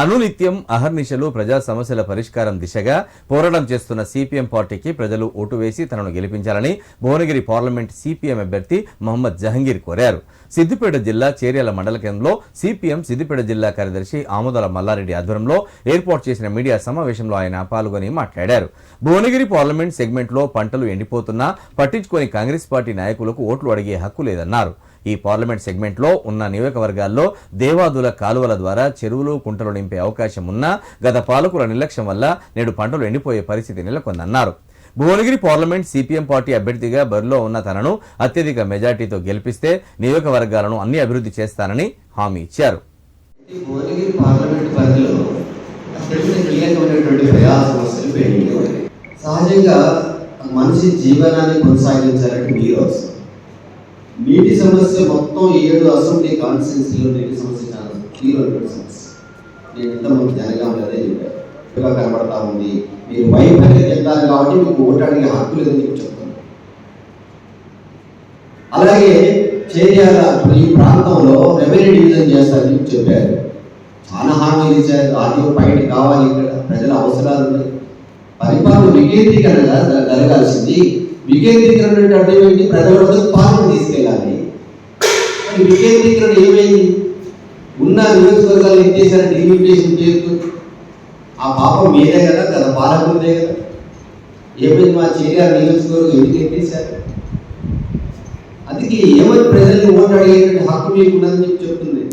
అనునిత్యం అహర్నిశలు ప్రజా సమస్యల పరిష్కారం దిశగా పోరాటం చేస్తున్న సిపిఎం పార్టీకి ప్రజలు ఓటు వేసి తనను గెలిపించాలని భువనగిరి పార్లమెంట్ సిపిఎం అభ్యర్థి మహమ్మద్ జహంగీర్ కోరారు. సిద్దిపేట జిల్లా చేర్యాల మండల కేంద్రంలో సిపిఎం సిద్దిపేట జిల్లా కార్యదర్శి ఆమోదాల మల్లారెడ్డి ఆధ్వర్యంలో ఏర్పాటు చేసిన మీడియా సమావేశంలో ఆయన పాల్గొని మాట్లాడారు. భువనగిరి పార్లమెంట్ సెగ్మెంట్లో పంటలు ఎండిపోతున్నా పట్టించుకొని కాంగ్రెస్ పార్టీ నాయకులకు ఓట్లు అడిగే హక్కు లేదన్నారు. ఈ పార్లమెంట్ సెగ్మెంట్లో ఉన్న నియోజకవర్గాల్లో దేవాదుల కాలువల ద్వారా చెరువులు కుంటలు నింపే అవకాశం ఉన్నా గత పాలకుల నిర్లక్ష్యం వల్ల నేడు పంటలు ఎండిపోయే పరిస్థితి నెలకొందన్నారు. భువనగిరి పార్లమెంట్ సిపిఎం పార్టీ అభ్యర్థిగా బరిలో ఉన్న తనను అత్యధిక మెజార్టీతో గెలిపిస్తే నియోజకవర్గాలను అన్ని అభివృద్ధి చేస్తానని హామీ ఇచ్చారు. సహజంగా మనిషి జీవనాన్ని కొనసాగించాలంటే నీరు అవసరం. నీటి సమస్య మొత్తం ఏడు అసెంబ్లీ కాన్స్టిట్యున్సీలో నీటి సమస్య చాలా. తీవ్రమైన సమస్య. నేను ఇంతమంది జనగాం అదే చెప్పాను. ఎక్కువగా కనబడతా ఉంది. మీరు వైఫల్యం చెందారు కాబట్టి మీకు ఓటు హక్కు లేదని చెప్పి చెప్తాను. అలాగే చేర్యాల ఈ ప్రాంతంలో రెవెన్యూ డివిజన్ చేస్తారని చెప్పి చెప్పారు. చాలా హామీ ఇచ్చారు. ఆర్థిక బయట కావాలి ఇక్కడ. ప్రజల అవసరాలు ఉన్నాయి. పరిపాలన వికేంద్రీకరణ జరగాల్సింది. వికేంద్రీకరణ అంటే అర్థం ఏంటి ప్రజల పాలన తీసుకెళ్ళాలి వికేంద్రీకరణ ఏమైంది? ఉన్న నియోజకవర్గాలు ఏం చేశారు? డిలిమిటేషన్ చేస్తూ ఆ పాపం మీదే కదా గత పాలకుందే కదా. ఏమైంది? మా చేర్యాల నియోజకవర్గం ఎందుకు ఎత్తేసారు అందుకే ఏమని ప్రజల్ని ఓటు అడిగేటువంటి హక్కు మీకు ఉన్నదని చెప్పి చెప్తుంది.